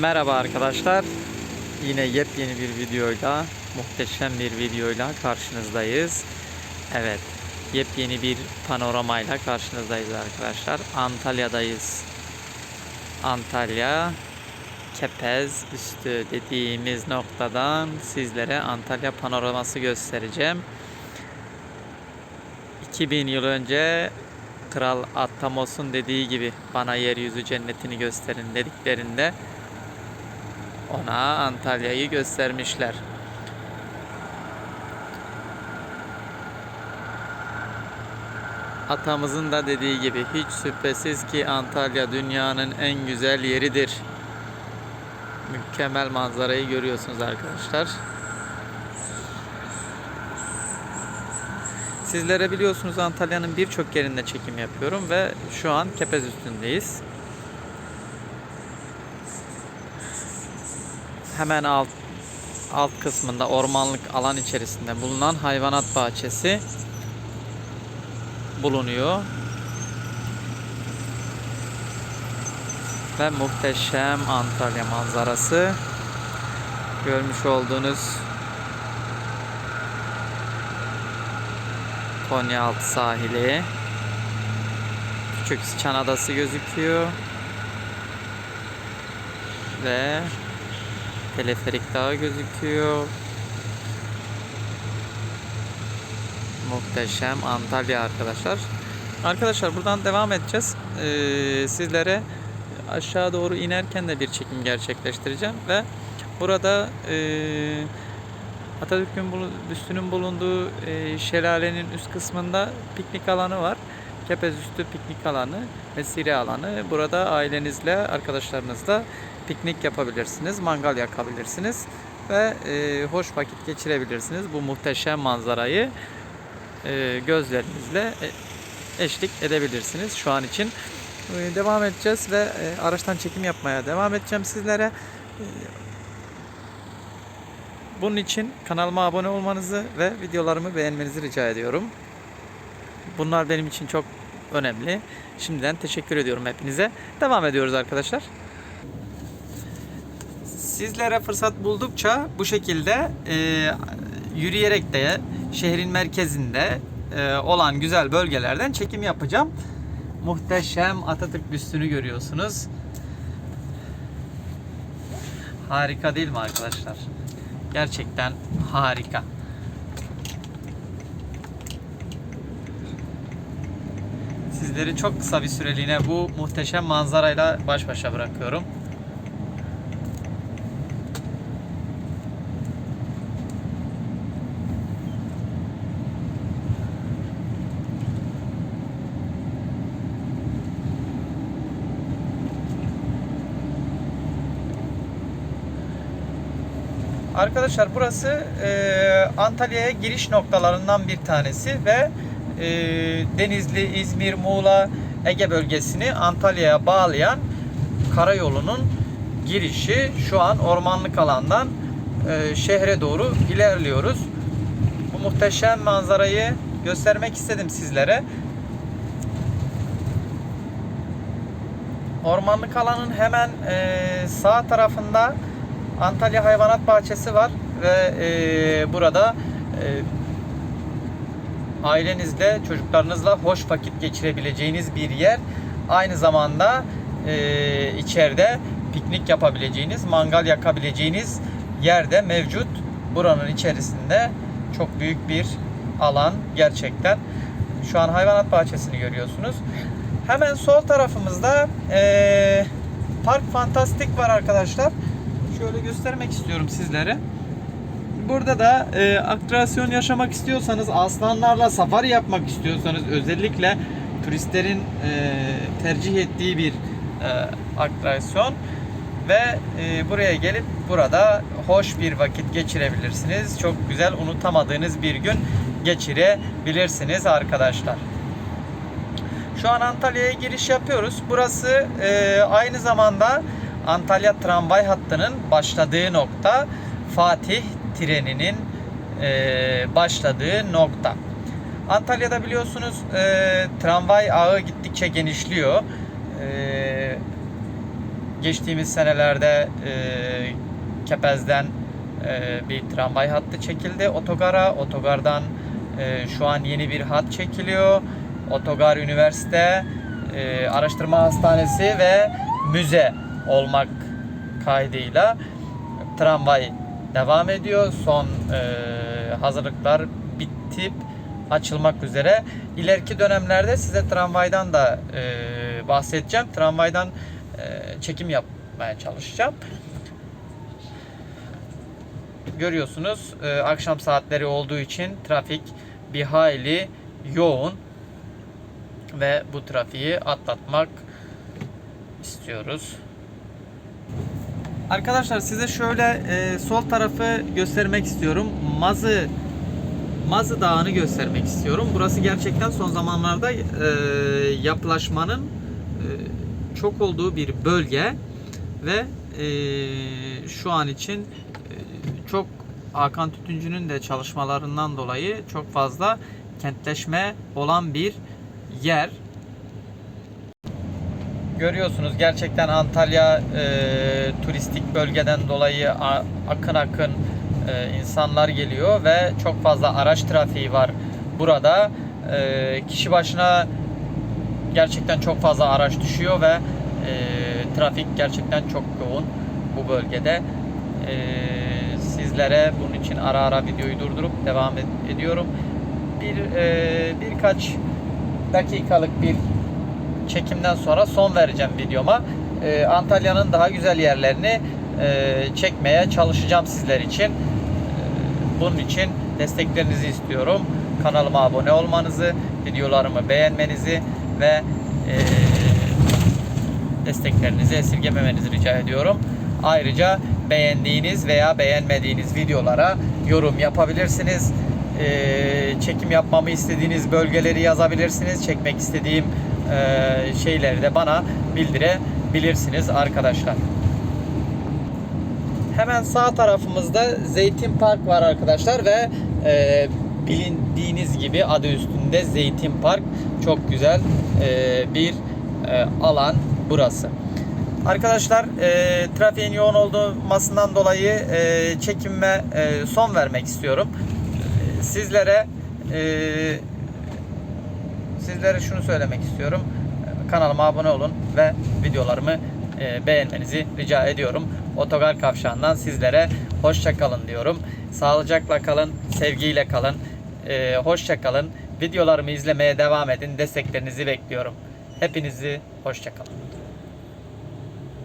Merhaba arkadaşlar. Yine yepyeni bir videoyla, muhteşem bir videoyla karşınızdayız. Evet, yepyeni bir panoramayla karşınızdayız arkadaşlar. Antalya'dayız. Antalya Kepez üstü dediğimiz noktadan sizlere Antalya panoraması göstereceğim. 2000 yıl önce Kral Attamos'un dediği gibi bana yeryüzü cennetini gösterin dediklerinde ona Antalya'yı göstermişler. Atamızın da dediği gibi hiç şüphesiz ki Antalya dünyanın en güzel yeridir. Mükemmel manzarayı görüyorsunuz arkadaşlar. Sizlere biliyorsunuz Antalya'nın birçok yerinde çekim yapıyorum ve şu an Kepez üstündeyiz. Hemen alt alt kısmında ormanlık alan içerisinde bulunan hayvanat bahçesi bulunuyor. Ve muhteşem Antalya manzarası. Görmüş olduğunuz Konyaaltı sahili. Küçük Sıçan Adası gözüküyor. Ve Teleferik Dağı gözüküyor. Muhteşem Antalya arkadaşlar. Arkadaşlar buradan devam edeceğiz. Ee, sizlere aşağı doğru inerken de bir çekim gerçekleştireceğim ve burada e, Atatürk'ün büstünün bulunduğu e, şelalenin üst kısmında piknik alanı var. Kepez üstü piknik alanı, mesire alanı. Burada ailenizle, arkadaşlarınızla piknik yapabilirsiniz, mangal yakabilirsiniz ve e, hoş vakit geçirebilirsiniz. Bu muhteşem manzarayı e, gözlerinizle e, eşlik edebilirsiniz. Şu an için e, devam edeceğiz ve e, araçtan çekim yapmaya devam edeceğim sizlere. E, bunun için kanalıma abone olmanızı ve videolarımı beğenmenizi rica ediyorum. Bunlar benim için çok önemli. Şimdiden teşekkür ediyorum hepinize. Devam ediyoruz arkadaşlar. Sizlere fırsat buldukça bu şekilde e, yürüyerek de şehrin merkezinde e, olan güzel bölgelerden çekim yapacağım. Muhteşem Atatürk büstünü görüyorsunuz. Harika değil mi arkadaşlar? Gerçekten harika. Sizleri çok kısa bir süreliğine bu muhteşem manzarayla baş başa bırakıyorum. Arkadaşlar burası e, Antalya'ya giriş noktalarından bir tanesi ve e, Denizli, İzmir, Muğla, Ege bölgesini Antalya'ya bağlayan karayolunun girişi şu an ormanlık alandan e, şehre doğru ilerliyoruz. Bu muhteşem manzarayı göstermek istedim sizlere. Ormanlık alanın hemen e, sağ tarafında Antalya Hayvanat Bahçesi var ve e, burada e, ailenizle, çocuklarınızla hoş vakit geçirebileceğiniz bir yer. Aynı zamanda e, içeride piknik yapabileceğiniz, mangal yakabileceğiniz yerde mevcut. Buranın içerisinde çok büyük bir alan gerçekten. Şu an hayvanat bahçesini görüyorsunuz. Hemen sol tarafımızda e, Park Fantastik var arkadaşlar. Şöyle göstermek istiyorum sizlere. Burada da e, atraksiyon yaşamak istiyorsanız, aslanlarla safari yapmak istiyorsanız özellikle turistlerin e, tercih ettiği bir e, atraksiyon ve e, buraya gelip burada hoş bir vakit geçirebilirsiniz. Çok güzel unutamadığınız bir gün geçirebilirsiniz arkadaşlar. Şu an Antalya'ya giriş yapıyoruz. Burası e, aynı zamanda Antalya tramvay hattının başladığı nokta. Fatih treninin e, başladığı nokta. Antalya'da biliyorsunuz e, tramvay ağı gittikçe genişliyor. E, geçtiğimiz senelerde e, Kepez'den e, bir tramvay hattı çekildi otogara. Otogardan e, şu an yeni bir hat çekiliyor. Otogar Üniversite e, Araştırma Hastanesi ve müze olmak kaydıyla tramvay devam ediyor. Son e, hazırlıklar bitip açılmak üzere. İleriki dönemlerde size tramvaydan da e, bahsedeceğim. Tramvaydan e, çekim yapmaya çalışacağım. Görüyorsunuz e, akşam saatleri olduğu için trafik bir hayli yoğun ve bu trafiği atlatmak istiyoruz. Arkadaşlar size şöyle e, sol tarafı göstermek istiyorum. Mazı Mazı Dağı'nı göstermek istiyorum. Burası gerçekten son zamanlarda e, yapılaşmanın e, çok olduğu bir bölge ve e, şu an için e, çok Hakan Tütüncü'nün de çalışmalarından dolayı çok fazla kentleşme olan bir yer. Görüyorsunuz gerçekten Antalya e, turistik bölgeden dolayı a- akın akın e, insanlar geliyor ve çok fazla araç trafiği var burada. E, kişi başına gerçekten çok fazla araç düşüyor ve e, trafik gerçekten çok yoğun bu bölgede. E, sizlere bunun için ara ara videoyu durdurup devam ed- ediyorum. Bir e, birkaç dakikalık bir çekimden sonra son vereceğim videoma. Ee, Antalya'nın daha güzel yerlerini e, çekmeye çalışacağım sizler için. Ee, bunun için desteklerinizi istiyorum. Kanalıma abone olmanızı, videolarımı beğenmenizi ve e, desteklerinizi esirgememenizi rica ediyorum. Ayrıca beğendiğiniz veya beğenmediğiniz videolara yorum yapabilirsiniz. Ee, çekim yapmamı istediğiniz bölgeleri yazabilirsiniz. Çekmek istediğim e, şeyleri de bana bildirebilirsiniz arkadaşlar. Hemen sağ tarafımızda Zeytin Park var arkadaşlar ve e, bilindiğiniz gibi adı üstünde Zeytin Park çok güzel e, bir e, alan burası. Arkadaşlar e, trafiğin yoğun olmasından dolayı e, çekime e, son vermek istiyorum. Sizlere e, sizlere şunu söylemek istiyorum. Kanalıma abone olun ve videolarımı e, beğenmenizi rica ediyorum. Otogar Kavşağı'ndan sizlere hoşça kalın diyorum. Sağlıcakla kalın, sevgiyle kalın. E, hoşça kalın. Videolarımı izlemeye devam edin. Desteklerinizi bekliyorum. Hepinizi hoşça kalın.